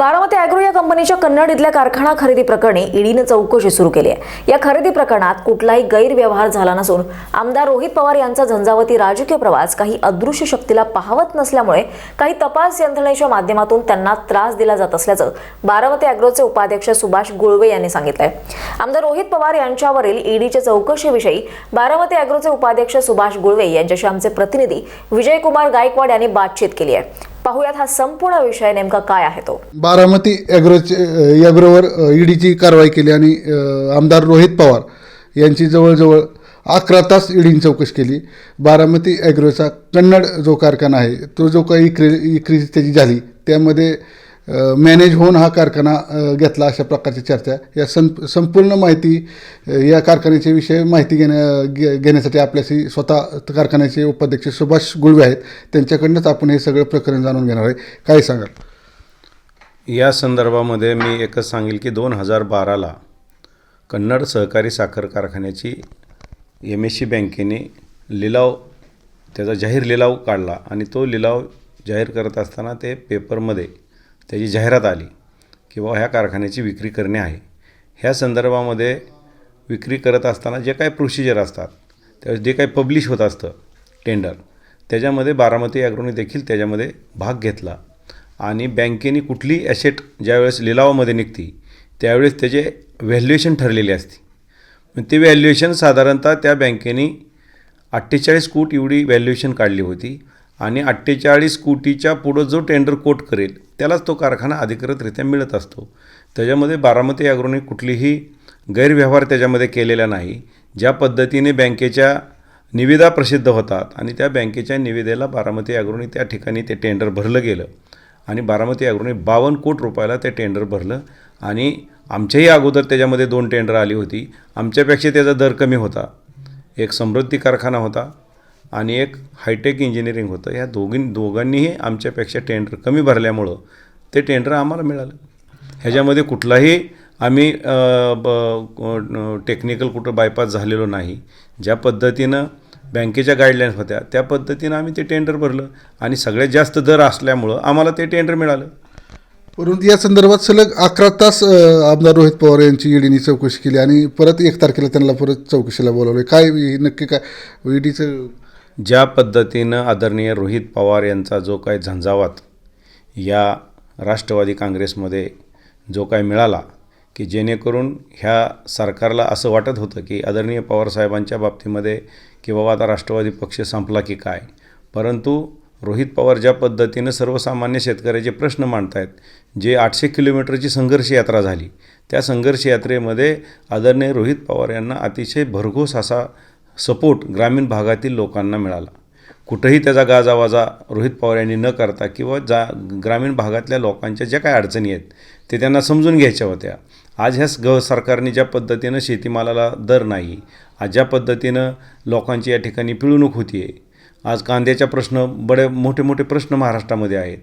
Baramati agro या कंपनीच्या कन्नड इथल्या कारखाना खरेदी प्रकरणी ईडीनं चौकशी सुरू केली आहे. या खरेदी प्रकरणात कुठलाही गैरव्यवहार झाला नसून आमदार रोहित पवार यांचा झंझावती राजकीय प्रवास काही अदृश्य शक्तीला पाहवत नसल्यामुळे काही तपास यंत्रणेच्या माध्यमातून त्यांना त्रास दिला जात असल्याचं बारामती अॅग्रोचे उपाध्यक्ष सुभाष गुळवे यांनी सांगितलंय. आमदार रोहित पवार यांच्यावरील ईडीच्या चौकशीविषयी बारामती अॅग्रोचे उपाध्यक्ष सुभाष गुळवे यांच्याशी आमचे प्रतिनिधी विजयकुमार गायकवाड यांनी बातचीत केली आहे. पाहुयात हा संपूर्ण विषय नेमका काय आहे तो. बारामती ॲग्रोचे ॲग्रोवर ईडीची कारवाई केली आणि आमदार रोहित पवार यांची जवळजवळ अकरा तास ईडीने चौकशी केली. बारामती ॲग्रोचा कन्नड जो कारखाना आहे तो जो काही इक्री इक्री त्याची झाली त्यामध्ये मॅनेज होऊन हा कारखाना घेतला अशा प्रकारची चर्चा. या सं संपूर्ण माहिती या कारखान्याच्या विषयी माहिती घेण्या घे घेण्यासाठी आपल्याशी स्वतः कारखान्याचे उपाध्यक्ष सुभाष गुळवे आहेत. त्यांच्याकडनंच आपण हे सगळं प्रकरण जाणून घेणार आहे. काय सांगाल? या संदर्भामध्ये मी एकच सांगेल की दोन हजार बाराला कन्नड सहकारी साखर कारखान्याची एम एस सी बँकेने लिलाव त्याचा जाहीर लिलाव काढला आणि तो लिलाव जाहीर करत असताना ते पेपरमध्ये त्याची जाहिरात आली की बाबा ह्या कारखान्याची विक्री करणे आहे. ह्या संदर्भामध्ये विक्री करत असताना जे काही प्रोसिजर असतात त्यावेळेस जे काही पब्लिश होत असतं टेंडर त्याच्यामध्ये बारामती ॲग्रोने देखील त्याच्यामध्ये भाग घेतला. आणि बँकेने कुठली ॲसेट ज्यावेळेस लिलावामध्ये निघती त्यावेळेस त्याचे व्हॅल्युएशन ठरलेले असते. ते व्हॅल्युएशन साधारणतः त्या बँकेने अठ्ठेचाळीस कोट एवढी व्हॅल्युएशन काढली होती आणि अठ्ठेचाळीस कोटीच्या पुढं जो टेंडर कोट करेल त्यालाच तो कारखाना अधिकृतरित्या मिळत असतो. त्याच्यामध्ये बारामती ॲग्रोने कुठलीही गैरव्यवहार त्याच्यामध्ये केलेला नाही. ज्या पद्धतीने बँकेच्या निविदा प्रसिद्ध होतात आणि त्या बँकेच्या निविदेला बारामती ॲग्रोने त्या ठिकाणी ते टेंडर भरलं गेलं आणि बारामती ॲग्रोने बावन्न कोट रुपयाला ते टेंडर भरलं आणि आमच्याही अगोदर त्याच्यामध्ये दोन टेंडर आली होती. आमच्यापेक्षा त्याचा दर कमी होता. एक समृद्धी कारखाना होता. आणि एक हायटेक इंजिनिअरिंग होतं. ह्या दोघी दोघांनीही आमच्यापेक्षा टेंडर कमी भरल्यामुळं ते टेंडर आम्हाला मिळालं. ह्याच्यामध्ये कुठलाही आम्ही टेक्निकल कुठं बायपास झालेलो नाही. ज्या पद्धतीनं बँकेच्या गाईडलाईन्स होत्या त्या पद्धतीनं आम्ही ते टेंडर भरलं. आणि सगळ्यात जास्त दर असल्यामुळं आम्हाला ते टेंडर मिळालं. परंतु या संदर्भात सलग अकरा तास आमदार रोहित पवार यांची ईडीने चौकशी केली आणि परत एक तारखेला त्यांना परत चौकशीला बोलावले. काय हे नक्की काय ईडीचं ज्या पद्धतीनं आदरणीय रोहित पवार यांचा जो काय झंझावात या राष्ट्रवादी काँग्रेसमध्ये जो काय मिळाला की जेणेकरून ह्या सरकारला असं वाटत होतं की आदरणीय पवारसाहेबांच्या बाबतीमध्ये की बाबा आता राष्ट्रवादी पक्ष संपला की काय? परंतु रोहित पवार ज्या पद्धतीनं सर्वसामान्य शेतकऱ्याचे प्रश्न मांडतायत जे आठशे किलोमीटरची संघर्ष यात्रा झाली त्या संघर्ष यात्रेमध्ये आदरणीय रोहित पवार यांना अतिशय भरघोस असा सपोर्ट ग्रामीण भागातील लोकांना मिळाला. कुठंही त्याचा गाजावाजा रोहित पवार यांनी न करता किंवा जा ग्रामीण भागातल्या लोकांच्या ज्या काही अडचणी आहेत ते त्यांना समजून घ्यायच्या होत्या. आज ह्या ग सरकारने ज्या पद्धतीनं शेतीमालाला दर नाही आज ज्या पद्धतीनं लोकांची या ठिकाणी पिळवणूक होती आहे आज कांद्याच्या प्रश्न बडे मोठे मोठे प्रश्न महाराष्ट्रामध्ये आहेत.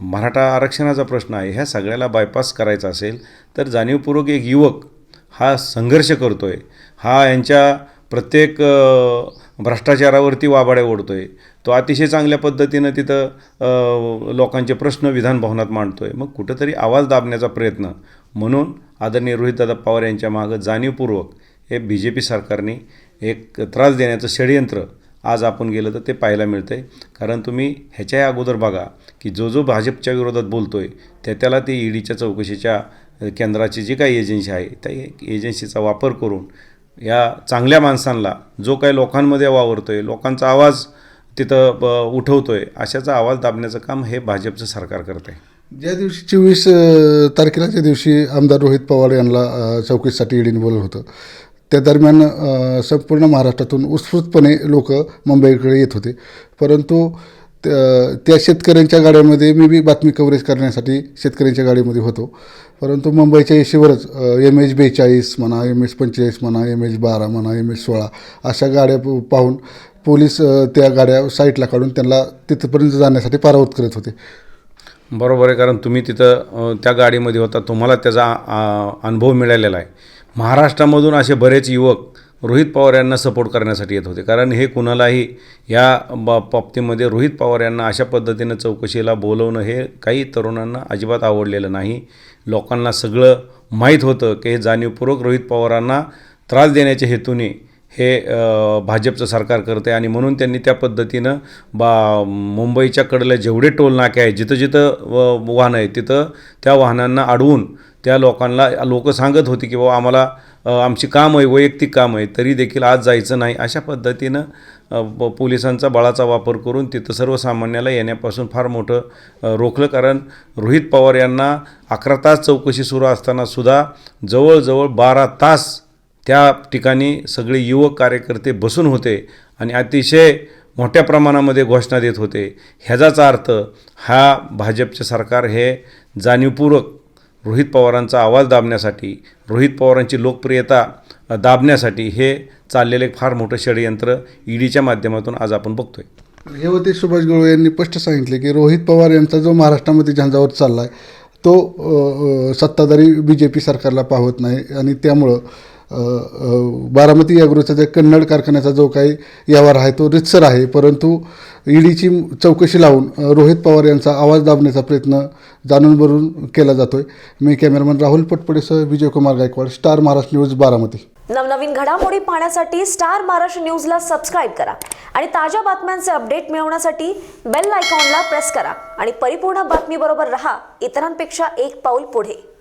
मराठा आरक्षणाचा प्रश्न आहे ह्या सगळ्याला बायपास करायचा असेल तर जाणीवपूर्वक एक युवक हा संघर्ष करतो आहे हा यांच्या प्रत्येक भ्रष्टाचारावरती वाबाड्या ओढतो आहे तो अतिशय चांगल्या पद्धतीनं तिथं लोकांचे प्रश्न विधान भवनात मांडतो आहे मग कुठंतरी आवाज दाबण्याचा प्रयत्न. म्हणून आदरणीय रोहितदादा पवार यांच्या मागं जाणीवपूर्वक हे बी जे पी सरकारने एक त्रास देण्याचं षडयंत्र आज आपण गेलं तर ते पाहायला मिळतं आहे कारण तुम्ही ह्याच्याही अगोदर बघा की जो जो भाजपच्या विरोधात बोलतो आहे त्या त्याला ते ईडीच्या चौकशीच्या केंद्राची जी काही एजन्सी आहे त्या एजन्सीचा वापर करून या चांगल्या माणसांना जो काही लोकांमध्ये वावरतो आहे लोकांचा आवाज तिथं ब उठवतो आहे अशाचा आवाज दाबण्याचं काम हे भाजपचं सरकार करतं आहे ज्या दिवशी चोवीस तारखेला त्या दिवशी आमदार रोहित पवार यांना चौकीसाठी ईडीने बोलवलं होतं त्या दरम्यान संपूर्ण महाराष्ट्रातून उत्स्फूर्तपणे लोक मुंबईकडे येत होते. परंतु त्या त्या शेतकऱ्यांच्या गाड्यामध्ये मी बी बातमी कव्हरेज करण्यासाठी शेतकऱ्यांच्या गाडीमध्ये होतो. परंतु मुंबईच्या येशीवरच एम एच बेचाळीस म्हणा एम एच पंचेचाळीस म्हणा एम एच बारा म्हणा एम एच सोळा अशा गाड्या पाहून पोलीस त्या गाड्या साईटला काढून त्यांना तिथपर्यंत जाण्यासाठी पारावत करत होते. बरोबर आहे कारण तुम्ही तिथं त्या गाडीमध्ये होता तुम्हाला त्याचा अनुभव मिळालेला आहे. महाराष्ट्रामधून असे बरेच युवक रोहित पवार यांना सपोर्ट करण्यासाठी येत होते. कारण हे कुणालाही या बा बाबतीमध्ये रोहित पवार यांना अशा पद्धतीनं चौकशीला बोलवणं हे काही तरुणांना अजिबात आवडलेलं नाही. लोकांना सगळं माहीत होतं की हे जाणीवपूर्वक रोहित पवारांना त्रास देण्याच्या हेतूने हे भाजपचं सरकार करते आणि म्हणून त्यांनी त्या पद्धतीनं बा मुंबईच्या कडल्या जेवढे टोल नाके आहेत जिथं जिथं व वाहनं आहेत तिथं त्या वाहनांना अडवून त्या लोकांना लोक सांगत होती की बाबा आम्हाला आमची काम आहे वैयक्तिक काम आहे तरी देखील आज जायचं नाही. अशा पद्धतीनं प- पोलिसांचा बळाचा वापर करून तिथं सर्वसामान्याला येण्यापासून फार मोठं रोखलं. कारण रोहित पवार यांना अकरा तास चौकशी सुरू असतानासुद्धा जवळजवळ बारा तास त्या ठिकाणी सगळे युवक कार्यकर्ते बसून होते आणि अतिशय मोठ्या प्रमाणामध्ये घोषणा देत होते. ह्याचाच अर्थ हा भाजपचे सरकार हे जाणीवपूर्वक रोहित पवारांचा आवाज दाबण्यासाठी रोहित पवारांची लोकप्रियता दाबण्यासाठी हे चाललेलं एक फार मोठं षडयंत्र ईडीच्या माध्यमातून आज आपण बघतोय. हे होते सुभाष गवळे यांनी स्पष्ट सांगितले की रोहित पवार यांचा जो महाराष्ट्रामध्ये झंझावत चालला आहे तो सत्ताधारी बी जे पी सरकारला पाहत नाही आणि त्यामुळं बारामती अॅग्रोचा जे कन्नड कारखान्याचा जो काही व्यवहार आहे तो रितसर आहे. परंतु ईडीची चौकशी लावून रोहित पवार यांचा आवाज दाबण्याचा प्रयत्न जाणून भरून केला जातोय. मी कॅमेरामन राहुल पटपडेसह विजयकुमार गायकवाड स्टार महाराष्ट्र न्यूज बारामती. नवनवीन घडामोडी पाहण्यासाठी स्टार महाराष्ट्र न्यूजला सबस्क्राईब करा आणि ताज्या बातम्यांचे अपडेट मिळवण्यासाठी बेल आयकॉनला प्रेस करा. आणि परिपूर्ण बातमीबरोबर रहा इतरांपेक्षा एक पाऊल पुढे.